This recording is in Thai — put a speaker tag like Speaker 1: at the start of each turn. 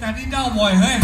Speaker 1: แต่นี่เด้าบ่อยเฮ้ย